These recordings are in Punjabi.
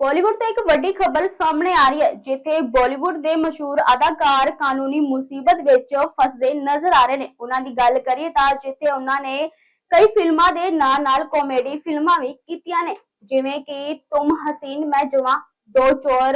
ਬਾਲੀਵੁੱਡ ਤੋਂ ਇੱਕ ਵੱਡੀ ਖਬਰ ਸਾਹਮਣੇ ਆ ਰਹੀ ਹੈ, ਜਿੱਥੇ ਬਾਲੀਵੁੱਡ ਦੇ ਮਸ਼ਹੂਰ ਅਦਾਕਾਰ ਕਾਨੂੰਨੀ ਮੁਸੀਬਤ ਵਿੱਚ ਫਸਦੇ ਨਜ਼ਰ ਆ ਰਹੇ ਨੇ। ਉਹਨਾਂ ਦੀ ਗੱਲ ਕਰੀਏ ਤਾਂ ਜਿੱਥੇ ਉਹਨਾਂ ਨੇ ਕਈ ਫਿਲਮਾਂ ਦੇ ਨਾਲ ਨਾਲ ਕਾਮੇਡੀ ਫਿਲਮਾਂ ਵੀ ਕੀਤੀਆਂ ਨੇ, ਜਿਵੇਂ ਕਿ ਤੁਮ ਹਸੀਨ ਮੈਂ ਜਵਾਂ, ਦੋ ਚੋਰ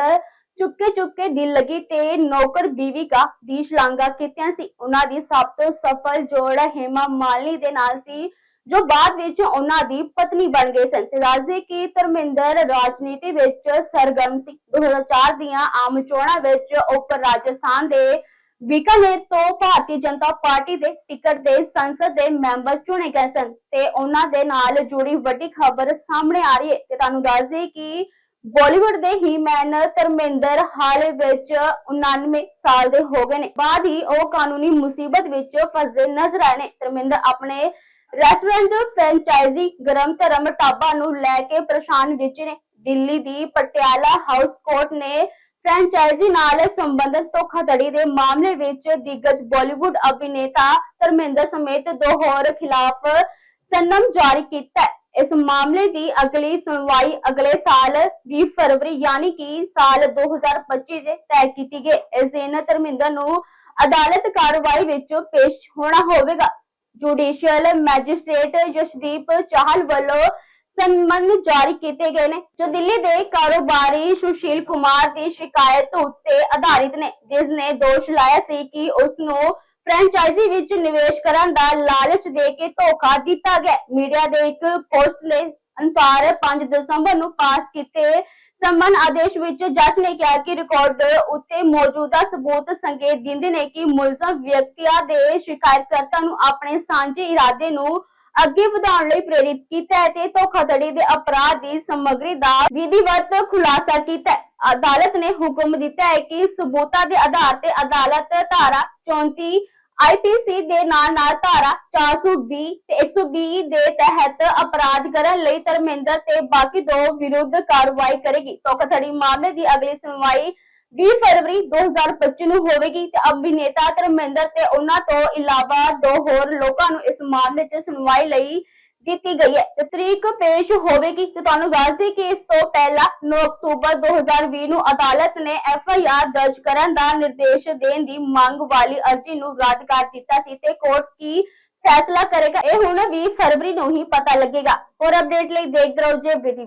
ਚੁੱਕੇ ਚੁੱਕੇ ਦਿਲ ਲਗੀ ਤੇ ਨੌਕਰ ਬੀਵੀ ਕਾ ਦੀ ਸ਼ਲਾਘਾ ਕੀਤੀਆਂ ਸੀ। ਉਹਨਾਂ ਦੀ ਸਭ ਤੋਂ ਸਫਲ ਜੋੜ ਹੇਮਾ ਮਾਲਨੀ ਦੇ ਨਾਲ ਸੀ। ਜੋ ਬਾਅਦ ਵਿੱਚ ਉਹਨਾਂ ਦੀ ਪਤਨੀ ਬਣ ਗਏ ਸਨ। ਤੇ ਦੱਸਦੇ ਕਿ ਧਰਮਿੰਦਰ ਰਾਜਨੀਤੀ ਵਿੱਚ ਸਰਗਰਮ ਸੀ। 2004 ਦੀਆਂ ਆਮ ਚੋਣਾਂ ਵਿੱਚ ਉੱਪਰ ਰਾਜਸਥਾਨ ਦੇ ਬੀਕਾਨੇਰ ਤੋਂ ਭਾਰਤੀ ਜਨਤਾ ਪਾਰਟੀ ਦੇ ਟਿਕਟ ਤੇ ਸੰਸਦ ਦੇ ਮੈਂਬਰ ਚੁਣੇ ਗਏ ਸਨ। ਤੇ ਉਹਨਾਂ ਦੇ ਨਾਲ ਜੁੜੀ ਵੱਡੀ ਖਬਰ ਸਾਹਮਣੇ ਆ ਰਹੀ ਹੈ। ਤੇ ਤੁਹਾਨੂੰ ਦੱਸ ਦਈਏ ਕਿ ਬਾਲੀਵੁੱਡ ਦੇ ਹੀ ਮੈਨ ਧਰਮਿੰਦਰ ਹਾਲ ਵਿੱਚ 99 ਸਾਲ ਦੇ ਹੋ ਗਏ ਨੇ। ਬਾਅਦ ਹੀ ਉਹ ਕਾਨੂੰਨੀ ਮੁਸੀਬਤ ਵਿੱਚ ਫਸਦੇ ਨਜ਼ਰ ਆਏ ਨੇ। ਧਰਮਿੰਦਰ ਆਪਣੇ ਰੈਸਟੋਰੈਂਟ ਫਰੈਂਚਾਈਜ਼ੀ ਗਰਮ ਧਰਮ ਢਾਬਾ ਨੂੰ ਲੈ ਕੇ ਪਰੇਸ਼ਾਨ ਵਿੱਚ ਨੇ। ਦਿੱਲੀ ਦੀ ਪਟਿਆਲਾ ਹਾਊਸ ਕੋਰਟ ਨੇ ਫਰੈਂਚਾਈਜ਼ੀ ਨਾਲ ਸੰਬੰਧਿਤ ਧੋਖਾਧੜੀ ਦੇ ਮਾਮਲੇ ਵਿੱਚ ਦਿੱਗਜ ਬਾਲੀਵੁੱਡ ਅਭਿਨੇਤਾ ਧਰਮਿੰਦਰ ਸਮੇਤ ਦੋ ਹੋਰ ਖਿਲਾਫ ਸਨਮ ਜਾਰੀ ਕੀਤਾ ਇਸ ਮਾਮਲੇ ਦੀ ਅਗਲੀ ਸੁਣਵਾਈ ਅਗਲੇ ਸਾਲ 20 ਫਰਵਰੀ ਯਾਨੀ ਕਿ ਸਾਲ 2025 ਦੇ ਤੈਅ ਕੀਤੀ ਗਈ। ਇਸ ਦਿਨ ਧਰਮਿੰਦਰ ਨੂੰ ਅਦਾਲਤ ਕਾਰਵਾਈ ਵਿੱਚ ਪੇਸ਼ ਹੋਣਾ ਹੋਵੇਗਾ। ਜੁਡੀਸ਼ੀਅਲ ਮੈਜਿਸਟ੍ਰੇਟ ਜਸਦੀਪ ਚਾਹਲ ਵੱਲੋਂ ਸੰਮਨ ਜਾਰੀ ਕੀਤੇ ਗਏ ਨੇ, ਜੋ ਦਿੱਲੀ ਦੇ ਕਾਰੋਬਾਰੀ ਸੁਸ਼ੀਲ ਕੁਮਾਰ ਦੀ ਸ਼ਿਕਾਇਤ ਉੱਤੇ ਆਧਾਰਿਤ ਨੇ ਜਿਸ ਨੇ ਦੋਸ਼ ਲਾਇਆ ਸੀ ਕਿ ਉਸ ਨੂੰ ਫਰੈਂਚਾਈਜ਼ੀ ਵਿੱਚ ਨਿਵੇਸ਼ ਕਰਨ ਦਾ ਲਾਲਚ ਦੇ ਕੇ ਧੋਖਾ ਦਿੱਤਾ ਗਿਆ। ਮੀਡੀਆ ਦੇ ਇੱਕ ਪੋਸਟ ਦੇ ਅਨੁਸਾਰ 5 ਦਸੰਬਰ ਨੂੰ ਪਾਸ ਕੀਤੇ ਸੰਮਨ ਆਦੇਸ਼ ਵਿੱਚ ਜੱਜ ਨੇ ਕਿਹਾ ਕਿ ਰਿਕਾਰਡ ਉੱਤੇ ਮੌਜੂਦਾ ਸਬੂਤ ਸੰਕੇਤ ਦਿੰਦੇ ਨੇ ਕਿ ਮੁਲਜ਼ਮ ਵਿਅਕਤੀਆਂ ਦੇ ਸ਼ਿਕਾਇਤਕਰਤਾ ਨੂੰ ਆਪਣੇ ਸਾਂਝੇ ਇਰਾਦੇ ਨੂੰ ਅੱਗੇ ਵਧਾਉਣ ਲਈ ਪ੍ਰੇਰਿਤ ਕੀਤਾ ਤੇ ਧੋਖਾਧੜੀ ਦੇ ਅਪਰਾਧ ਦੀ ਸਮੱਗਰੀ ਦਾ ਵਿਧੀਵਤ ਖੁਲਾਸਾ ਕੀਤਾ ਅਦਾਲਤ ਨੇ ਹੁਕਮ ਦਿੱਤਾ ਹੈ ਕਿ ਸਬੂਤਾਂ ਦੇ ਆਧਾਰ ਤੇ ਅਦਾਲਤ ਧਾਰਾ 34 ਆਈਪੀਸੀ ਦੇ ਨਾਲ ਨਾਲ ਧਾਰਾ 420 ਤੇ 120 ਦੇ ਤਹਿਤ ਅਪਰਾਧ ਕਰਨ ਲਈ ਧਰਮਿੰਦਰ ਤੇ ਬਾਕੀ ਦੋ ਵਿਰੁੱਧ ਕਾਰਵਾਈ ਕਰੇਗੀ। ਧੋਖਾਧੜੀ ਮਾਮਲੇ ਦੀ ਅਗਲੀ ਸੁਣਵਾਈ 20 ਫਰਵਰੀ 2025 ਨੂੰ ਹੋਵੇਗੀ ਤੇ ਅਭਿਨੇਤਾ ਧਰਮਿੰਦਰ ਤੇ ਉਹਨਾਂ ਤੋਂ ਇਲਾਵਾ ਦੋ ਹੋਰ ਲੋਕਾਂ ਨੂੰ ਇਸ ਮਾਮਲੇ 'ਚ ਸੁਣਵਾਈ ਲਈ ਦਿੱਤੀ ਗਈ ਹੈ। ਤੇ ਤਰੀਕ ਪੇਸ਼ ਹੋਵੇਗੀ। ਤੇ ਤੁਹਾਨੂੰ ਦੱਸ ਦਈਏ ਕਿ ਇਸ ਤੋਂ ਪਹਿਲਾਂ 9 ਅਕਤੂਬਰ 2020 ਨੂੰ ਅਦਾਲਤ ਨੇ ਐਫ ਆਈ ਆਰ ਦਰਜ ਕਰਨ ਦਾ ਨਿਰਦੇਸ਼ ਦੇਣ ਦੀ ਮੰਗ ਵਾਲੀ ਅਰਜ਼ੀ ਨੂੰ ਰੱਦ ਕਰ ਦਿੱਤਾ ਸੀ ਤੇ ਕੋਰਟ ਕੀ ਫੈਸਲਾ ਕਰੇਗਾ, ਇਹ ਹੁਣ 20 ਫਰਵਰੀ ਨੂੰ ਹੀ ਪਤਾ ਲੱਗੇਗਾ। ਹੋਰ ਅਪਡੇਟ ਲਈ ਦੇਖਦੇ ਰਹੋ ਜੇ ਬੀਟੀਵੀ